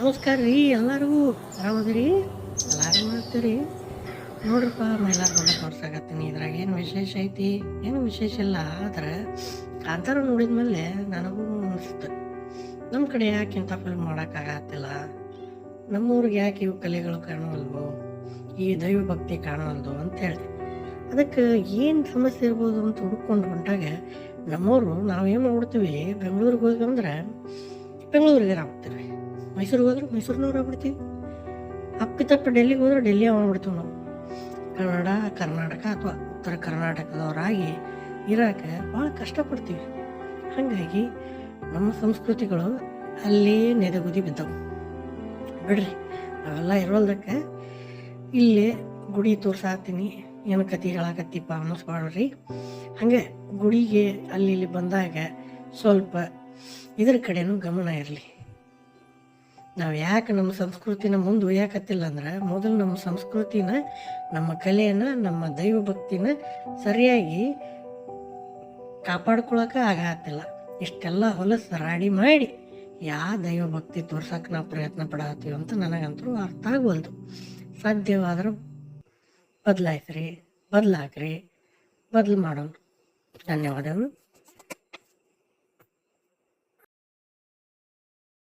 ನಮಸ್ಕಾರ ರೀ ಎಲ್ಲರಿಗೂ ಆರಾಮದಿರಿ? ಎಲ್ಲಾರು ಮಾಡ್ತೀರಿ ನೋಡ್ರಪ್ಪ, ಮೈಲಾರ ಬಂದ ಇದ್ರಾಗ ಏನು ವಿಶೇಷ ಐತಿ? ಏನು ವಿಶೇಷ ಇಲ್ಲ, ಆದ್ರೆ ಕಾಂತಾರ ನೋಡಿದ್ಮೇಲೆ ನನಗೂ ಅನಿಸ್ತು ನಮ್ಮ ಕಡೆ ಯಾಕೆ ಇಂಥ ಫಿಲ್ಮ್ ಮಾಡೋಕ್ಕಾಗತ್ತಿಲ್ಲ ನಮ್ಮೂರಿಗೆ ಯಾಕೆ ಇವು ಕಲೆಗಳು ಕಾಣುವಲ್ವೋ? ಈ ದೈವ ಭಕ್ತಿ ಕಾಣವಲ್ದು ಅಂತೇಳಿ ಅದಕ್ಕೆ ಏನು ಸಮಸ್ಯೆ ಇರ್ಬೋದು ಅಂತ ಹುಡ್ಕೊಂಡು ಹೊಂಟಾಗ ನಮ್ಮವರು ನಾವೇನು ನೋಡ್ತೀವಿ ಬೆಂಗಳೂರಿಗೆ ಹೋಗಿ ಅಂದ್ರೆ ಬೆಂಗಳೂರಿಗೆ ಆಗ್ತೀವಿ. ಮೈಸೂರಿಗೆ ಹೋದ್ರೆ ಮೈಸೂರಿನವ್ರು ಆಗ್ಬಿಡ್ತೀವಿ. ಅಪ್ಪಿತಪ್ಪ ಡೆಲ್ಲಿಗೆ ಹೋದ್ರೆ ಡೆಲ್ಲಿ ಆಗ್ಬಿಡ್ತೀವಿ ನಾವು. ಕನ್ನಡ, ಕರ್ನಾಟಕ ಅಥವಾ ಉತ್ತರ ಕರ್ನಾಟಕದವರಾಗಿ ಇರೋಕೆ ಭಾಳ ಕಷ್ಟಪಡ್ತೀವಿ. ಹಾಗಾಗಿ ನಮ್ಮ ಸಂಸ್ಕೃತಿಗಳು ಅಲ್ಲಿ ನೆದಗುದಿ ಬಿದ್ದವು. ಬಿಡ್ರಿ ಅವೆಲ್ಲ ಇರೋಲ್ದಕ್ಕೆ ಇಲ್ಲೇ ಗುಡಿ ತೋರ್ಸಾತೀನಿ ಏನು ಕತೆ ಹೇಳಾಕತ್ತಿಪ್ಪ ಅನ್ನಿಸ್ಬಾಡ್ರಿ ಹಾಗೆ ಗುಡಿಗೆ ಅಲ್ಲಿ ಇಲ್ಲಿ ಬಂದಾಗ ಸ್ವಲ್ಪ ಇದ್ರ ಕಡೆನೂ ಗಮನ ಇರಲಿ. ನಾವು ಯಾಕೆ ನಮ್ಮ ಸಂಸ್ಕೃತಿನ ಮುಂದೆ ಒಯ್ಯಾಕತ್ತಿಲ್ಲ ಅಂದ್ರೆ ಮೊದಲು ನಮ್ಮ ಸಂಸ್ಕೃತಿನ, ನಮ್ಮ ಕಲೆಯನ್ನು, ನಮ್ಮ ದೈವ ಭಕ್ತಿನ ಸರಿಯಾಗಿ ಕಾಪಾಡ್ಕೊಳಕ್ಕೆ ಆಗತ್ತಿಲ್ಲ ಇಷ್ಟೆಲ್ಲ ಹೊಲಸು ರಾಡಿ ಮಾಡಿ ಯಾ ದೈವ ಭಕ್ತಿ ತೋರ್ಸಕ್ಕೆ ನಾವು ಪ್ರಯತ್ನ ಪಡತ್ತೀವಿ ಅಂತ ನನಗಂತೂ ಅರ್ಥ ಆಗವಲ್ದು. ಸಾಧ್ಯವಾದ್ರೆ ರೀ ಬದಲಾಕ್ರಿ ಬದಲು ಮಾಡೋಣ. ಧನ್ಯವಾದಗಳು.